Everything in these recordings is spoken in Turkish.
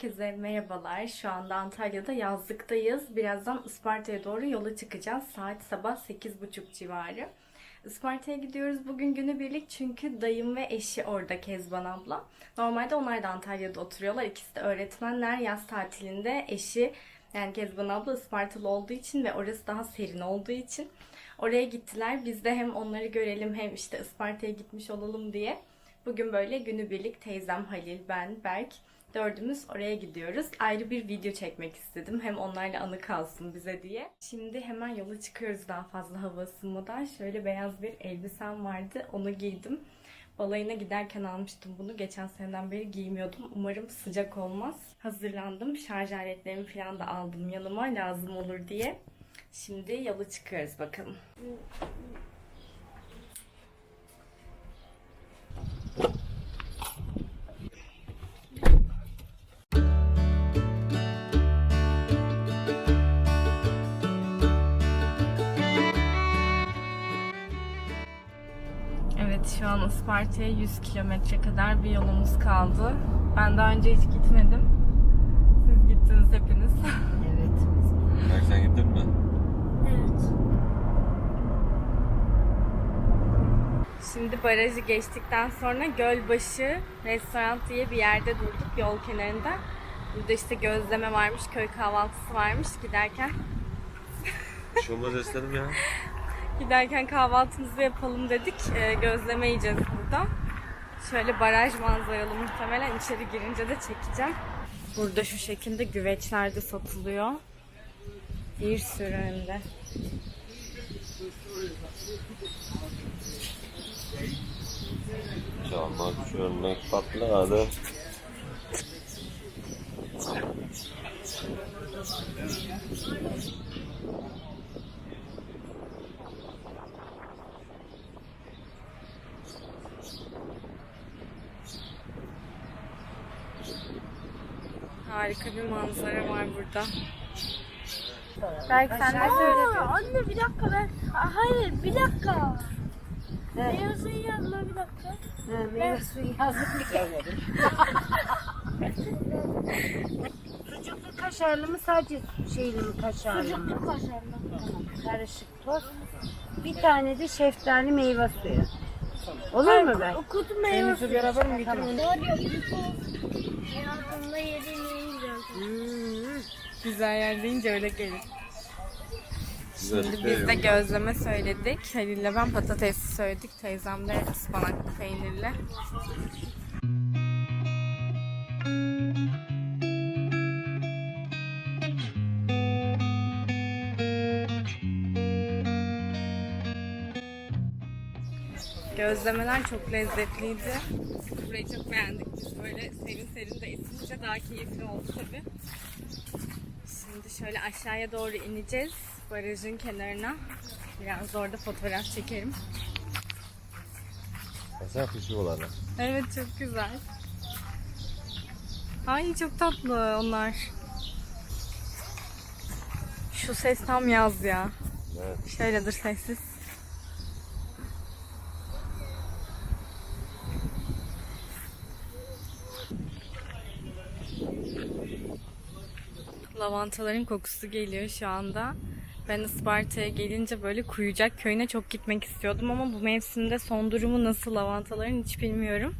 herkese merhabalar. Şu anda Antalya'da yazlıktayız. Birazdan Isparta'ya doğru yola çıkacağız. Saat sabah 8.30 civarı. Isparta'ya gidiyoruz bugün günübirlik çünkü dayım ve eşi orada Kezban abla. Normalde onlar da Antalya'da oturuyorlar. İkisi de öğretmenler. Yaz tatilinde eşi yani Kezban abla Ispartalı olduğu için ve orası daha serin olduğu için oraya gittiler. Biz de hem onları görelim hem işte Isparta'ya gitmiş olalım diye. Bugün böyle günübirlik teyzem Halil, ben, Berk dördümüz oraya gidiyoruz. Ayrı bir video çekmek istedim. Hem onlarla anı kalsın bize diye. Şimdi hemen yola çıkıyoruz daha fazla hava ısınmadan. Şöyle beyaz bir elbisem vardı. Onu giydim. Balayına giderken almıştım bunu. Geçen seneden beri giymiyordum. Umarım sıcak olmaz. Hazırlandım. Şarj aletlerimi falan da aldım yanıma lazım olur diye. Şimdi yola çıkıyoruz bakalım. Şu an Isparta'ya 100 kilometre kadar bir yolumuz kaldı. Ben daha önce hiç gitmedim. Siz gittiniz hepiniz. Evet. Berk sen gittin mi? Evet. Şimdi barajı geçtikten sonra Gölbaşı Restoran diye bir yerde durduk yol kenarında. Burada işte gözleme varmış, köy kahvaltısı varmış giderken. Bir şey istedim ya. Giderken kahvaltımızı yapalım dedik. Ee, gözleme burada. Şöyle baraj manzaralı muhtemelen içeri girince de çekeceğim. Burada şu şekilde güveçler de satılıyor. Bir sürü hem de. Çalmak çölmek patladı. Harika bir manzara var burada. Belki sen de söyle. Aa, anne bir dakika ben. Aa, hayır bir dakika. Meyve suyu yazma bir dakika. Meyve suyu yazık görmedim. Sucuklu kaşarlı mı sadece şeyli mi kaşarlı mı? Sucuklu kaşarlı. Karışık toz. Bir tane de şeftali meyve suyu. Olur mu ben? O kutu meyve suyu. beraber mi kutu. Hayatımda yediğim en güzel. Hmm. Güzel yer deyince öyle gelir. Şimdi biz de gözleme söyledik. Halil'le ben patatesli söyledik. Teyzem de ıspanaklı peynirli. Gözlemeler çok lezzetliydi. Burayı çok beğendik. Biz böyle serin serin de esince daha keyifli oldu tabii. Şimdi şöyle aşağıya doğru ineceğiz. Barajın kenarına. Biraz orada fotoğraf çekerim. Sen kuşu olanı. Evet çok güzel. Ay çok tatlı onlar. Şu ses tam yaz ya. Evet. Şöyle dur sessiz. Lavantaların kokusu geliyor şu anda. Ben Isparta'ya gelince böyle Kuyucak köyüne çok gitmek istiyordum ama bu mevsimde son durumu nasıl lavantaların hiç bilmiyorum.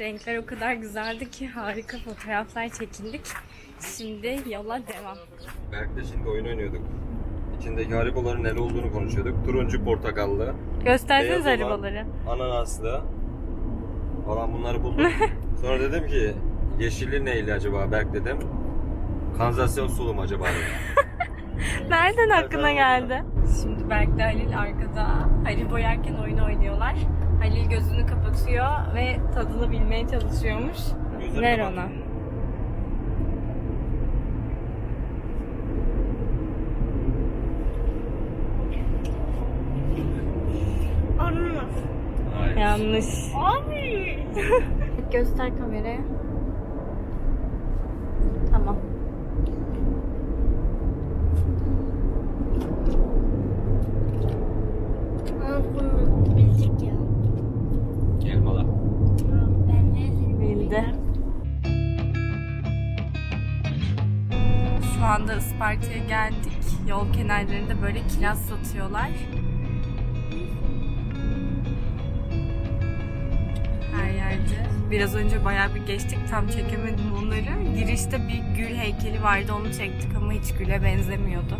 Renkler o kadar güzeldi ki harika fotoğraflar çekindik. Şimdi yola devam. Berk'le şimdi oyun oynuyorduk. İçindeki hariboların ne olduğunu konuşuyorduk. Turuncu portakallı, Gösterseniz Beyaz olan- arabaları. ananaslı falan bunları buldum. Sonra dedim ki yeşilli neyli acaba Berk dedim. Kanzasyon sulu mu acaba dedim. Nereden aklına geldi? Şimdi Berk de Halil arkada. Halil boyarken oyun oynuyorlar. Halil gözünü kapatıyor ve tadını bilmeye çalışıyormuş. Gözlerini Ver ona. yanlış. Abi. Göster kameraya. Tamam. Elmalı. Bildi. Şu anda Isparta'ya geldik. Yol kenarlarında böyle kiraz satıyorlar. Biraz önce bayağı bir geçtik. Tam çekemedim onları. Girişte bir gül heykeli vardı. Onu çektik ama hiç güle benzemiyordu.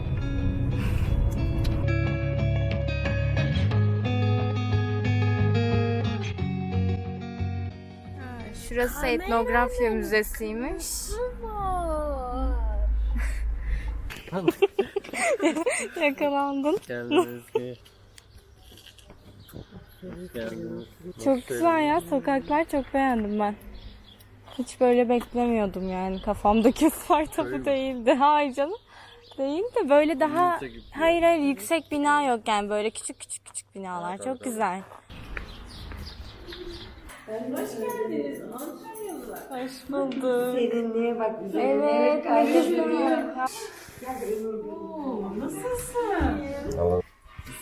Şurası etnografya müzesiymiş. Yakalandın. Çok güzel ya sokaklar çok beğendim ben. Hiç böyle beklemiyordum yani kafamdaki Isparta bu değildi. Hayır canım. Değil de böyle daha hayır hayır yüksek bina yok yani böyle küçük küçük küçük binalar çok güzel. Hoş bulduk. Serinliğe bak. Evet, ne güzel.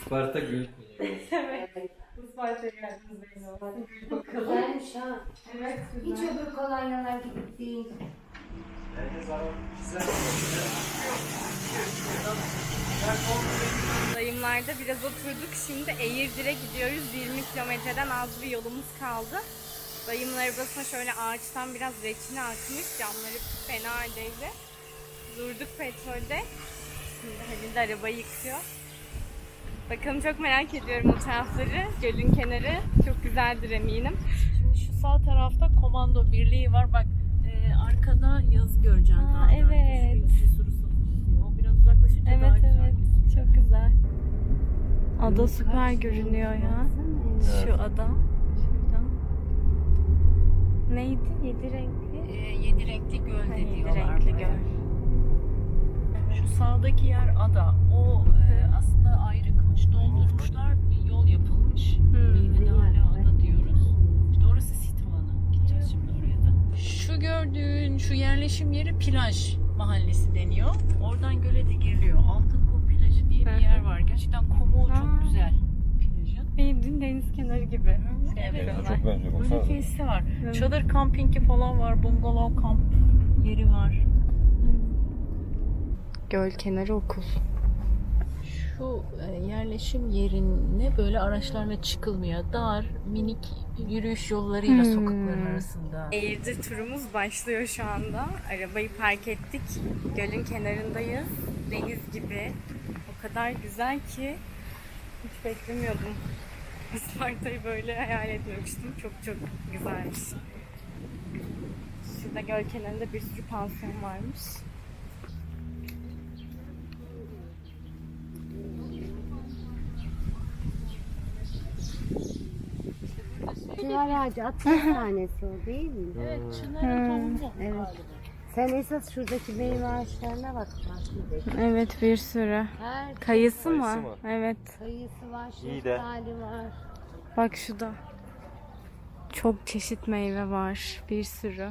Isparta gül. Güzelmiş ha. Evet. Hiç öbür kolonyalar gibi değil. Dayımlarda biraz oturduk. Şimdi Eğirdir'e gidiyoruz. 20 kilometreden az bir yolumuz kaldı. Dayımın arabasına şöyle ağaçtan biraz reçine akmış. Camları fena haldeydi. Durduk petrolde. Şimdi Halil de arabayı yıkıyor. Bakalım çok merak ediyorum o tarafları. Gölün kenarı çok güzeldir eminim. Şimdi şu sağ tarafta komando birliği var. Bak e, arkada yazı göreceksin. Aa, daha da. evet. O biraz uzaklaşınca Evet daha güzel evet çok güzel. Ada süper görünüyor ya. Şu ada. Şurada. Neydi? Yedi renkli. E, yedi renkli göl Ha, yedi diyorlar. renkli göl. Şu sağdaki yer ada. O e, aslında doldurmuşlar. Bir yol yapılmış. Hmm. Hala ada diyoruz. İşte orası sit alanı. Gideceğiz şimdi oraya da. Şu gördüğün şu yerleşim yeri plaj mahallesi deniyor. Oradan göle de giriliyor. Altın Kum plajı diye bir yer var. Gerçekten kumu Aa. çok güzel plajın. Bildiğin deniz kenarı gibi. Evet. Çok benziyor Böyle baksana. tesisi var. Evet. Çadır kampingi falan var. Bungalov kamp yeri var. Göl kenarı okul. Şu e, yerleşim yerine böyle araçlarla çıkılmıyor. Dar, minik yürüyüş yollarıyla Hmm. sokakların arasında. Eğirdir turumuz başlıyor şu anda. Arabayı park ettik. Gölün kenarındayız. Deniz gibi. O kadar güzel ki hiç beklemiyordum. Isparta'yı böyle hayal etmemiştim. Çok çok güzelmiş. Şurada göl kenarında bir sürü pansiyon varmış. Çınar ağacı atış tanesi o değil mi? Evet, çınarın tohumu Evet. galiba. Sen esas şuradaki meyve ağaçlarına bak. Evet bir sürü. Her Kayısı mı? Kayısı mı? Evet. kayısı var, İyi de. şeftali var. Bak şu da. Çok çeşit meyve var. Bir sürü.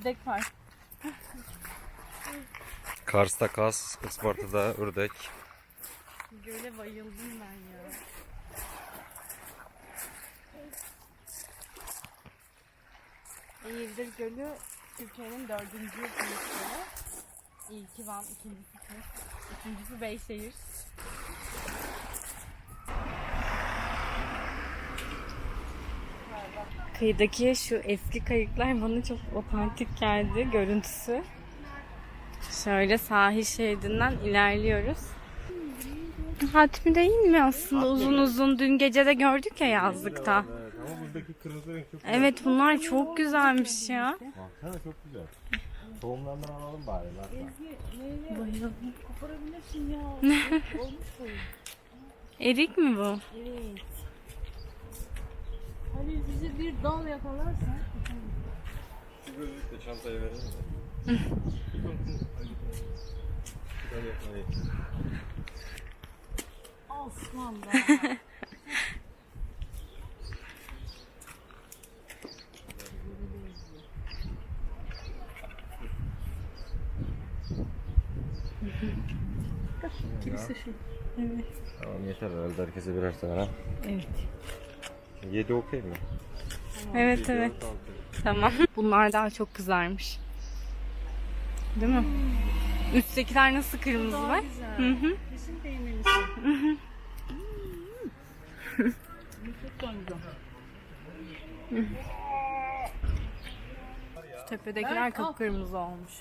Ördek var. Kars'ta kas, Isparta'da ördek. Göle bayıldım ben ya. Eğirdir Gölü Türkiye'nin dördüncü büyük gölü. İlki Van, ikincisi Kız, üçüncüsü Beyşehir. Kıyıdaki şu eski kayıklar bana çok otantik geldi görüntüsü. Şöyle sahil şeridinden ilerliyoruz. Hatmi değil mi aslında uzun uzun dün gece de gördük ya yazlıkta. Ama buradaki kırmızı renk çok Evet bunlar çok güzelmiş ya. Baksana çok güzel. Tohumlarından alalım bari. Bak. Koparabilirsin ya. Erik mi bu? Evet. Halil bize bir dal yakalarsa. Sürürlük de çantayı verir mi? Dal yakalayı. Kimse şu. Evet. Tamam yeter herhalde herkese birer tane. Evet. 7 okey mi? Evet evet. Tamam. Bunlar daha çok kızarmış. Değil mi? Üsttekiler nasıl kırmızı var? Hı hı. Kesin beğenirsin. Çok güzel. Şu tepedekiler kıpkırmızı olmuş.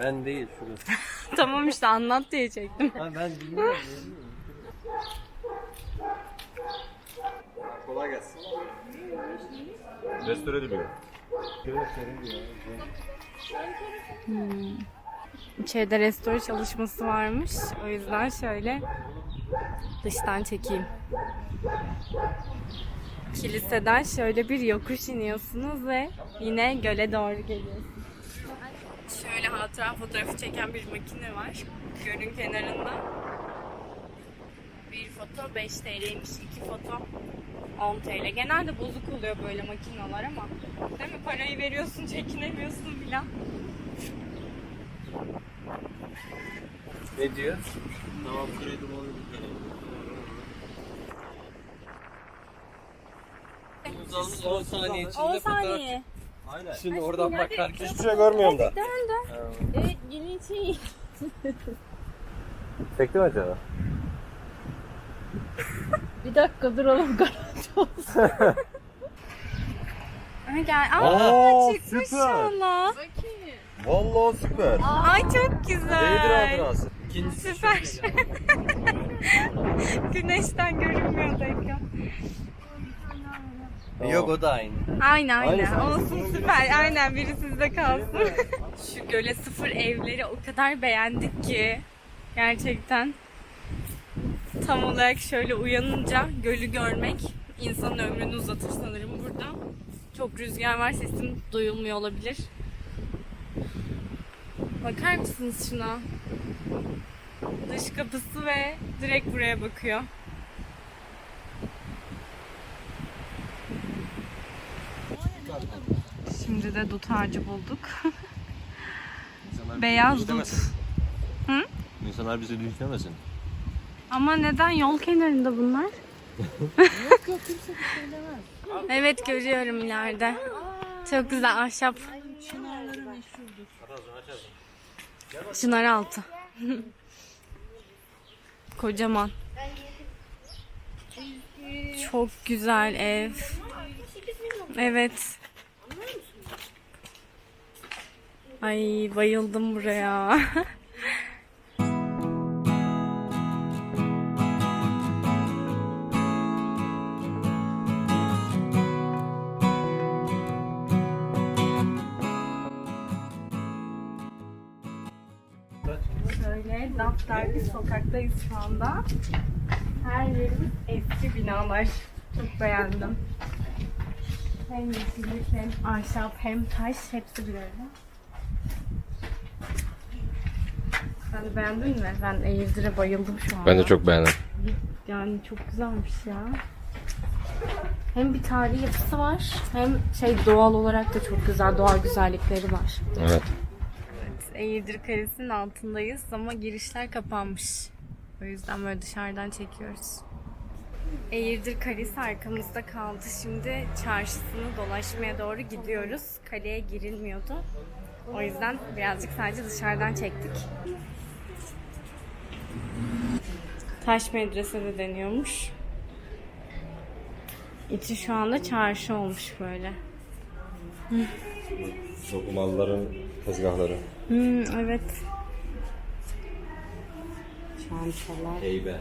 Ben değil şurası. tamam işte anlat diye çektim. Ha, ben bilmiyorum. Kolay gelsin. Restore ediliyor. İçeride restore çalışması varmış. O yüzden şöyle dıştan çekeyim. Kiliseden şöyle bir yokuş iniyorsunuz ve yine göle doğru geliyorsunuz. Şöyle hatıra fotoğrafı çeken bir makine var. Gölün kenarında. Bir foto 5 TL'ymiş. iki foto 10 TL. Genelde bozuk oluyor böyle makineler ama değil mi? Parayı veriyorsun, çekinemiyorsun bile. Ne diyor? Tamam kredim onu bir 10 saniye içinde 10 fotoğraf. saniye. Aynen. Şimdi oradan bakarken Hiçbir şey görmüyorum da. Evet yeni şey. Çekti mi acaba? Bir dakika duralım garanti olsun. Gel. Aa, Aa, çıkmış süper. Vallahi süper. Ay çok güzel. Hatırası? ikincisi Süper. Güneşten görünmüyor ekran. Yok o da aynı. Aynen aynen. Aynısı. Olsun süper. Aynen biri sizde kalsın. Şu göle sıfır evleri o kadar beğendik ki. Gerçekten. Tam olarak şöyle uyanınca gölü görmek insanın ömrünü uzatır sanırım burada. Çok rüzgar var sesim duyulmuyor olabilir. Bakar mısınız şuna? Dış kapısı ve direkt buraya bakıyor. Şimdi de dut ağacı bulduk. Beyaz dut. Hı? İnsanlar bizi düşünemesin. Ama neden yol kenarında bunlar? Evet görüyorum ileride. Çok güzel ahşap. Çınarları. Çınar altı. Kocaman. Çok güzel ev. Evet. Ay bayıldım buraya. Daftar bir sokaktayız şu anda. Her yerimiz eski binalar. Çok beğendim. Hem yeşillik hem ahşap hem taş hepsi bir arada. Sen beğendin mi? Ben Eğirdir'e bayıldım şu anda. Ben de çok beğendim. Yani çok güzelmiş ya. Hem bir tarihi yapısı var hem şey doğal olarak da çok güzel doğal güzellikleri var. Evet. Eğirdir Kalesi'nin altındayız ama girişler kapanmış. O yüzden böyle dışarıdan çekiyoruz. Eğirdir Kalesi arkamızda kaldı. Şimdi çarşısını dolaşmaya doğru gidiyoruz. Kaleye girilmiyordu. O yüzden birazcık sadece dışarıdan çektik. Taş medrese de deniyormuş. İçi şu anda çarşı olmuş böyle. Dokumalıların tezgahları. Hmm, evet. Çantalar. Heybe.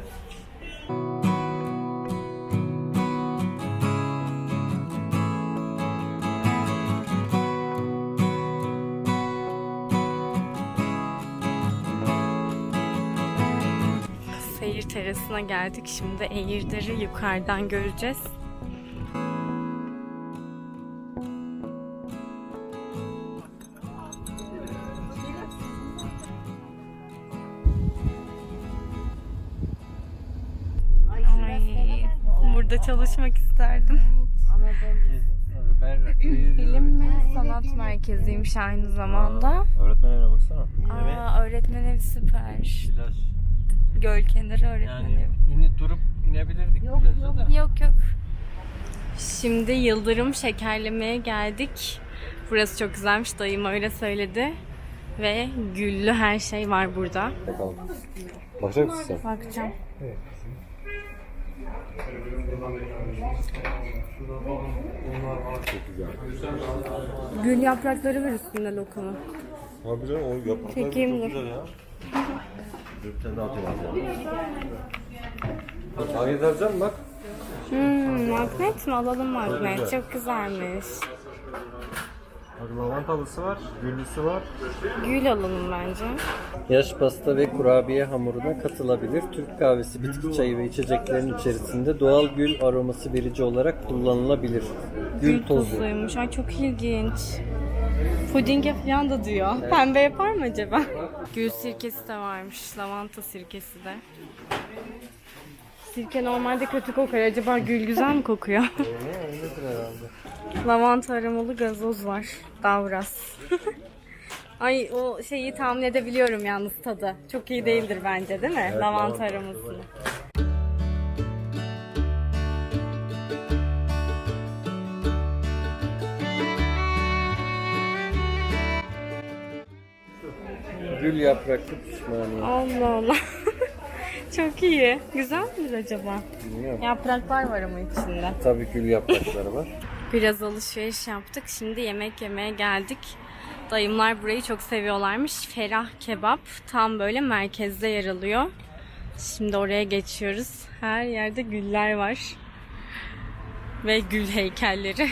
Seyir terasına geldik. Şimdi Eğirdir'i yukarıdan göreceğiz. Çalışmak isterdim. Ben Bilim mi, sanat merkeziymiş aynı zamanda. Öğretmen evine baksana. Aa, öğretmen evi süper. Plaj. Göl kenarı öğretmen Yani evi. ini durup inebilirdik plaja da. Yok yok. Şimdi Yıldırım şekerlemeye geldik. Burası çok güzelmiş. Dayım öyle söyledi. Ve güllü her şey var burada. Bakalım. Bakacak mısın sen? Bakacağım. Çok güzel. Gül yaprakları var üstünde lokumu. Abi canım o yapraklar Çekeyim çok dur. güzel ya. Dur bir tane daha atayım abi. Hareket edeceğim bak. Hmm, magnet mi? Alalım magnet. Çok güzelmiş. Bak lavantalısı var, güllüsü var. Gül alalım bence. Yaş pasta ve kurabiye hamuruna katılabilir. Türk kahvesi, bitki çayı ve içeceklerin içerisinde doğal gül aroması verici olarak kullanılabilir. Gül, Gül tozu. tozuymuş. Ay çok ilginç. Pudinge falan da diyor. Pembe yapar mı acaba? Gül sirkesi de varmış. Lavanta sirkesi de. Sirke normalde kötü kokar. Acaba gül güzel mi kokuyor? Öyledir herhalde. Lavanta aromalı gazoz var. Davras. Ay o şeyi tahmin edebiliyorum yalnız tadı. Çok iyi değildir bence değil mi? lavanta aromasını. Gül yapraklı pişmaniye. Allah Allah. Çok iyi. Güzel midir acaba? Bilmiyorum. Yapraklar var ama içinde. Tabii gül yaprakları var. Biraz alışveriş yaptık. Şimdi yemek yemeye geldik. Dayımlar burayı çok seviyorlarmış. Ferah Kebap tam böyle merkezde yer alıyor. Şimdi oraya geçiyoruz. Her yerde güller var. Ve gül heykelleri.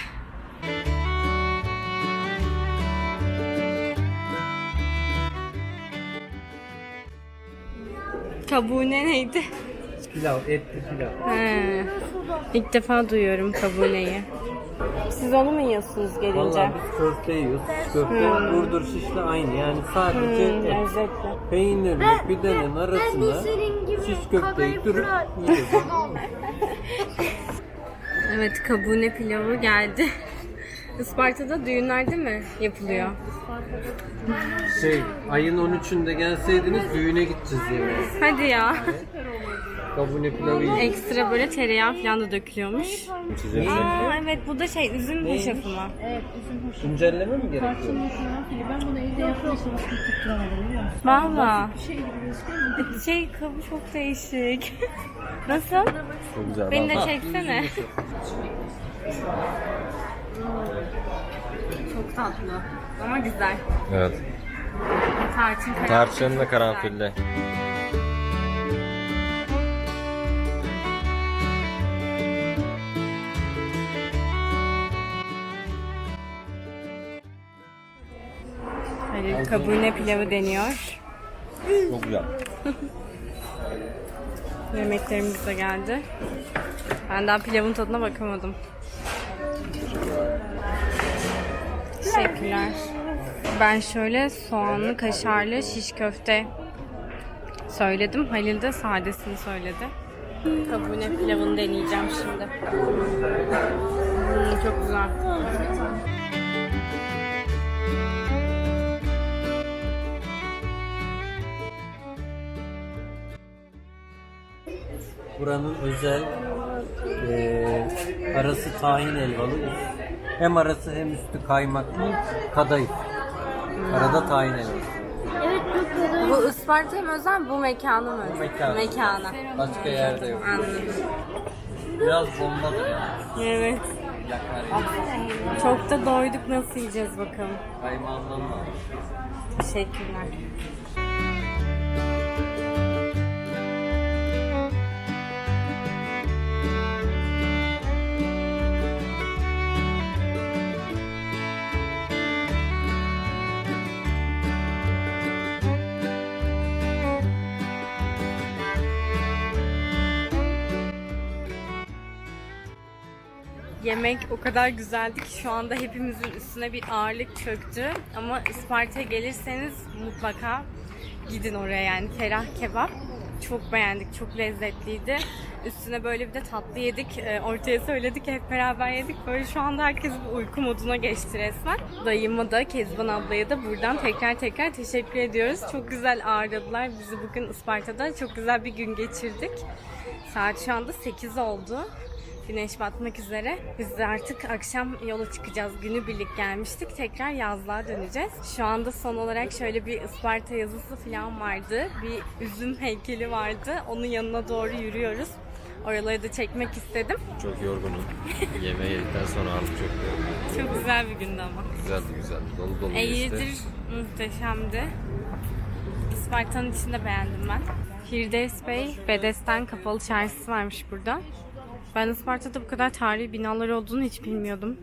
Kabuğu ne neydi? Pilav, etli pilav. He. İlk defa duyuyorum kabuneyi. Siz onu mu yiyorsunuz gelince? Vallahi biz köfte yiyoruz. Şiş köfte, burdur şişle aynı. Yani sadece Hmm, et. lezzetli. Peynirle pidenin arasına şiş köfteyi durup yiyoruz. Evet kabune pilavı geldi. Isparta'da düğünlerde mi yapılıyor? Şey, ayın 13'ünde gelseydiniz düğüne gideceğiz yemeğe. Hadi ya. Kabune pilavı yiyeceğiz. Ekstra böyle tereyağı falan da dökülüyormuş. Aa evet bu da şey üzüm hoşafı mı? Güncelleme mi gerekiyor? Valla. Şey kabı çok değişik. Nasıl? Çok güzel. Beni de çeksene. Çok tatlı. Ama güzel. Evet. Tarçın karanfil. Tarçınlı karanfilli. Halil kabune pilavı deniyor. Çok güzel. Yemeklerimiz de geldi. Ben daha pilavın tadına bakamadım. Teşekkürler. Ben şöyle soğanlı, kaşarlı şiş köfte söyledim. Halil de sadesini söyledi. Kabune pilavını deneyeceğim şimdi. Hmm, çok güzel. Buranın özel eee, arası tahin helvalı. Hem arası hem üstü kaymaklı kadayıf. Arada tahin helvası. Bu Isparta'ya mı özel, bu mekana mı özel? mekan. Mekana. Başka yerde yok. Anladım. Biraz bombadır yani. Evet. Yakar. Çok da doyduk. Nasıl yiyeceğiz bakalım. Kaymağından da. Teşekkürler. Yemek o kadar güzeldi ki şu anda hepimizin üstüne bir ağırlık çöktü. Ama Isparta'ya gelirseniz mutlaka gidin oraya yani Ferah Kebap. Çok beğendik, çok lezzetliydi. Üstüne böyle bir de tatlı yedik. Ee, ortaya söyledik, hep beraber yedik. Böyle şu anda herkes bir uyku moduna geçti resmen. Dayıma da, Kezban ablaya da buradan tekrar tekrar teşekkür ediyoruz. Çok güzel ağırladılar bizi bugün Isparta'da. Çok güzel bir gün geçirdik. Saat şu anda 8 oldu. Güneş batmak üzere. Biz de artık akşam yola çıkacağız. Günü birlik gelmiştik. Tekrar yazlığa döneceğiz. Şu anda son olarak şöyle bir Isparta yazısı falan vardı. Bir üzüm heykeli vardı. Onun yanına doğru yürüyoruz. Oraları da çekmek istedim. Çok yorgunum. Yemeği yedikten sonra artık çok yorgunum. Çok güzel bir gündü ama. Güzeldi güzeldi. Dolu dolu Eğirdir geçti. muhteşemdi. Isparta'nın içinde beğendim ben. Firdevs Bey, Bedesten Kapalı Çarşısı varmış burada. Ben Isparta'da bu kadar tarihi binalar olduğunu hiç bilmiyordum.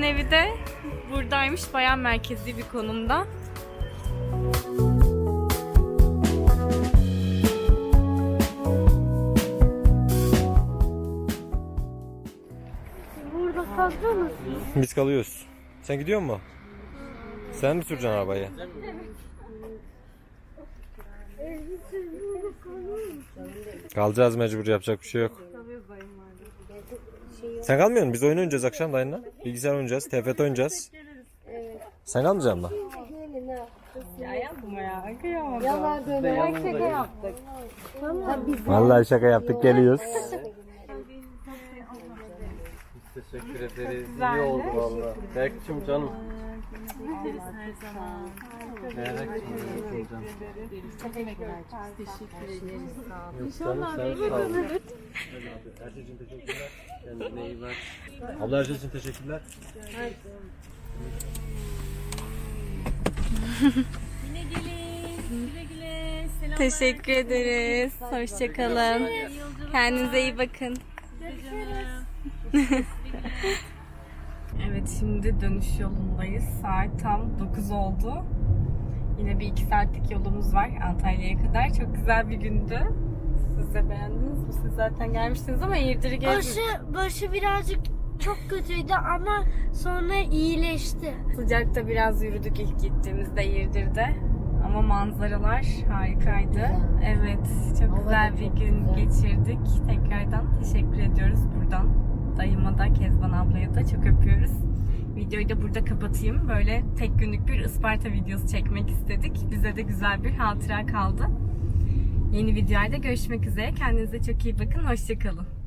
Öğretmen Evi de buradaymış. Bayağı merkezi bir konumda. Burada kaldı mı? Biz kalıyoruz. Sen gidiyor mu? Sen mi süreceksin arabayı? Kalacağız mecbur yapacak bir şey yok. Sen kalmıyor musun? Biz oyun oynayacağız akşam dayınla. Bilgisayar oynayacağız, TFT oynayacağız. Sen kalmayacak mısın? Yalan dönerek şaka yaptık. Vallahi şaka yaptık geliyoruz. Teşekkür ederiz. İyi oldu valla. Berk'cim canım. Sağ ol. Her için teşekkürler. Kendine iyi bak. Abla her şey için teşekkürler. Yine gelin. Güle güle. Selam. Teşekkür ederiz. Hoşçakalın. Kendinize iyi bakın. evet şimdi dönüş yolundayız. Saat tam 9 oldu. Yine bir iki saatlik yolumuz var Antalya'ya kadar. Çok güzel bir gündü. Siz de beğendiniz mi? Siz zaten gelmiştiniz ama Eğirdir'i gezdik. Başı, başı birazcık çok kötüydü ama sonra iyileşti. Sıcakta biraz yürüdük ilk gittiğimizde Eğirdir'de. Ama manzaralar harikaydı. Evet, çok güzel bir gün geçirdik. Tekrardan teşekkür ediyoruz buradan. Dayıma da, Kezban ablaya da çok öpüyoruz. Videoyu da burada kapatayım. Böyle tek günlük bir Isparta videosu çekmek istedik. Bize de güzel bir hatıra kaldı. Yeni videolarda görüşmek üzere. Kendinize çok iyi bakın. Hoşçakalın.